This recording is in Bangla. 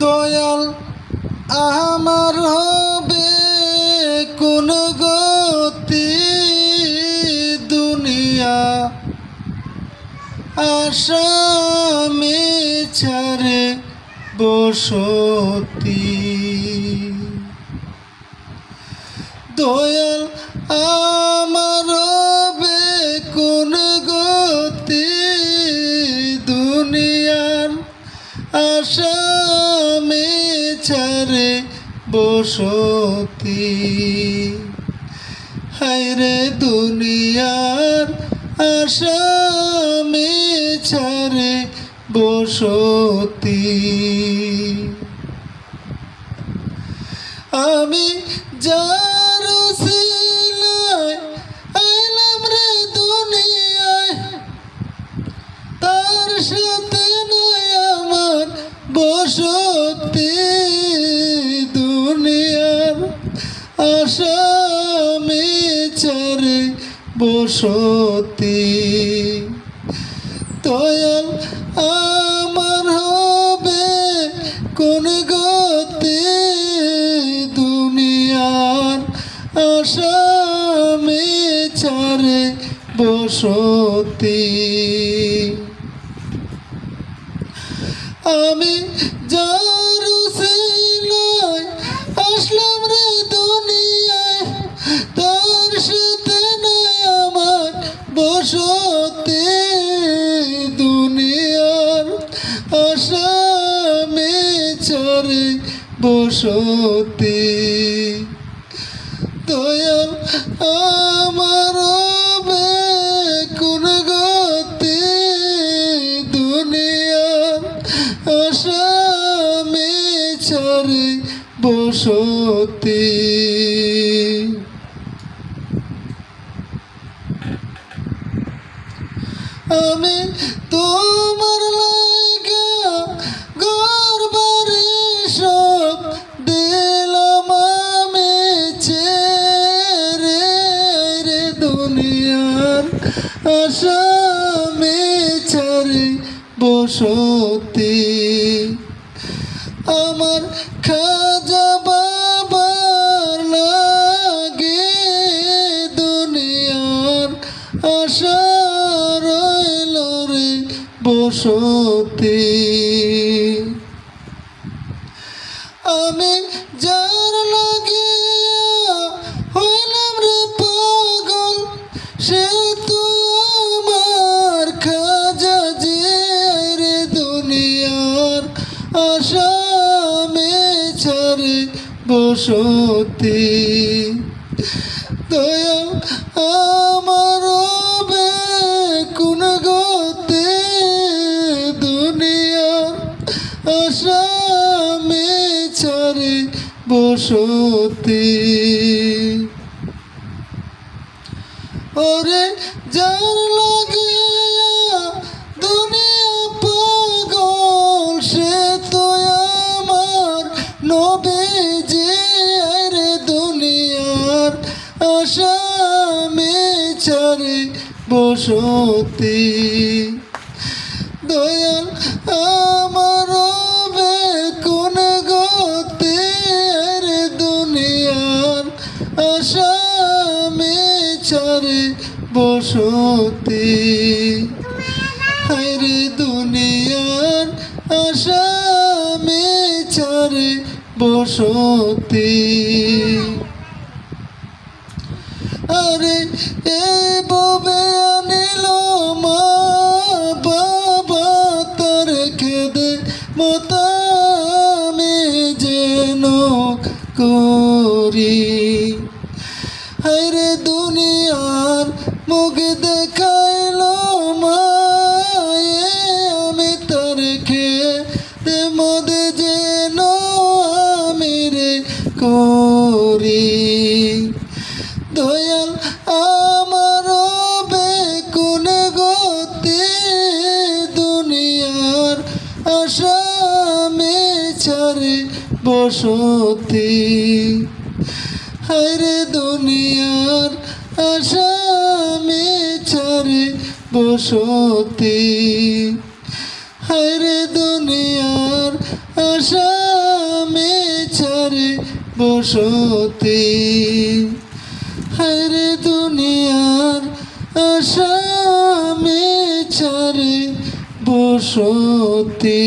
দয়াল আমার হবে কোন গতি দুনিয়া? আসামে ছাড়ে বসতি। দয়াল আমার ছাড়ে বসতি। হায়রে দুনিয়ার আসামে চারে বসতি। আমি যার আইলাম রে দুনিয়ায়, তার সাথে নয় আমার বসতি। বসতি। দয়াল আমার হবে কোন গতি? দুনিয়ার আসামি চারে বসতি। আমি যার বসতি দুনিয়ার আসামে চারে বসতি। দয়াল আমার কোন গতি? দুনিয়ার আসামে ছাড়ে বসতি। আমি তোমার লাগা সব রে দুনিয়ার আমার খাজা বাবার লাগে দুনিয়ার আশা বসতি। আমি যার লাগিয়া হইলাম রে পাগল, সে তুই আমার খাজা যে রে দুনিয়ার আসামে ছাড়ে বসতি। দয়া বসতি ওরে যার লাগিয়া দুনিয়া পাগল, সে তো আমার নবে যে রে দুনিয়ার আসামে ছাড়ে বসতি। দয়াল আমার ছাড়ে বসতি। হায়রে দুনিয়ার আসামে ছাড়ে বসতি। আরে এ ববে আনিল মা বাবা, তার খেদে মতামে যেন করি। হায়রে দুনিয়ার মুখ দেখাইল মায়ে, আমি তার খেদে মদে যেন আমি রে করি। দয়াল আমার বেকুন গতি, দুনিয়ার আসামে ছাড়ে বসতি। হায়রে দুনিয়ার আসামে ছাড়ে বসতি। হায়রে দুনিয়ার আসামে ছাড়ে বসতি। হায়রে দুনিয়ার আসামে ছাড়ে বসতি।